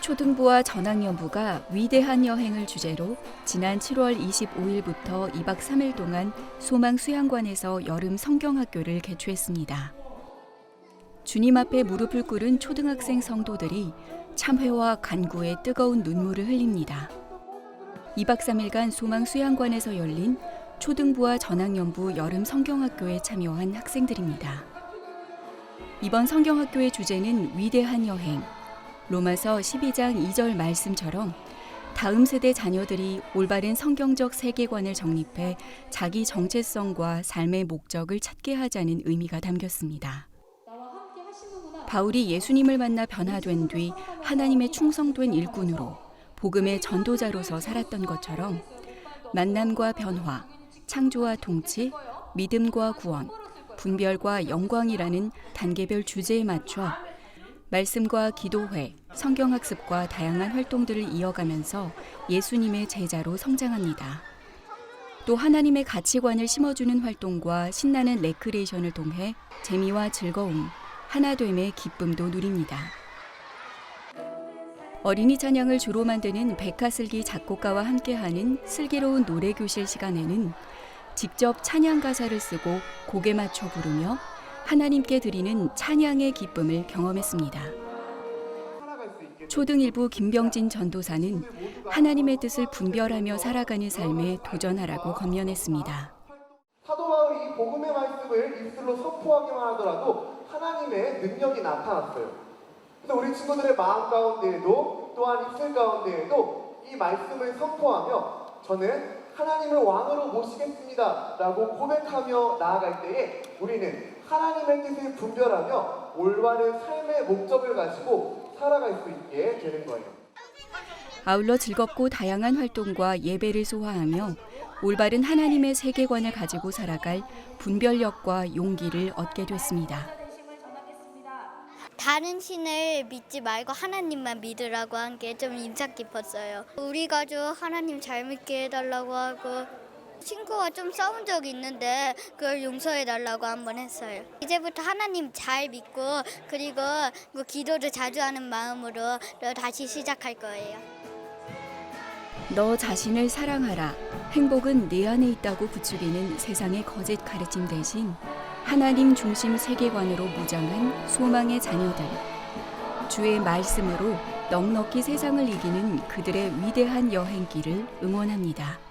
초등부와 전학년부가 위대한 여행을 주제로 지난 7월 25일부터 2박 3일 동안 소망 수양관에서 여름 성경학교를 개최했습니다. 주님 앞에 무릎을 꿇은 초등학생 성도들이 참회와 간구에 뜨거운 눈물을 흘립니다. 2박 3일간 소망 수양관에서 열린 초등부와 전학년부 여름 성경학교에 참여한 학생들입니다. 이번 성경학교의 주제는 위대한 여행. 로마서 12장 2절 말씀처럼 다음 세대 자녀들이 올바른 성경적 세계관을 정립해 자기 정체성과 삶의 목적을 찾게 하자는 의미가 담겼습니다. 바울이 예수님을 만나 변화된 뒤 하나님의 충성된 일꾼으로 복음의 전도자로서 살았던 것처럼 만남과 변화, 창조와 통치, 믿음과 구원, 분별과 영광이라는 단계별 주제에 맞춰 말씀과 기도회, 성경학습과 다양한 활동들을 이어가면서 예수님의 제자로 성장합니다. 또 하나님의 가치관을 심어주는 활동과 신나는 레크레이션을 통해 재미와 즐거움, 하나됨의 기쁨도 누립니다. 어린이 찬양을 주로 만드는 백화슬기 작곡가와 함께하는 슬기로운 노래교실 시간에는 직접 찬양 가사를 쓰고 곡에 맞춰 부르며 하나님께 드리는 찬양의 기쁨을 경험했습니다. 초등 일부 김병진 전도사는 하나님의 뜻을 분별하며 살아가는 삶에 도전하라고 권면했습니다. 사도 바울이 이 복음의 말씀을 입술로 선포하기만 하더라도 하나님의 능력이 나타났어요. 그래서 우리 친구들의 마음 가운데에도 또한 입술 가운데에도 이 말씀을 선포하며 저는 하나님을 왕으로 모시겠습니다. 라고 고백하며 나아갈 때에 우리는 하나님의 뜻을 분별하며 올바른 삶의 목적을 가지고 살아갈 수 있게 되는 거예요. 아울러 즐겁고 다양한 활동과 예배를 소화하며 올바른 하나님의 세계관을 가지고 살아갈 분별력과 용기를 얻게 됐습니다. 다른 신을 믿지 말고 하나님만 믿으라고 한 게 좀 인상 깊었어요. 우리 가족 하나님 잘 믿게 해달라고 하고 친구와 좀 싸운 적이 있는데 그걸 용서해 달라고 한 번 했어요. 이제부터 하나님 잘 믿고 그리고 뭐 기도를 자주 하는 마음으로 다시 시작할 거예요. 너 자신을 사랑하라. 행복은 내 안에 있다고 부추기는 세상의 거짓 가르침 대신 하나님 중심 세계관으로 무장한 소망의 자녀들. 주의 말씀으로 넉넉히 세상을 이기는 그들의 위대한 여행길을 응원합니다.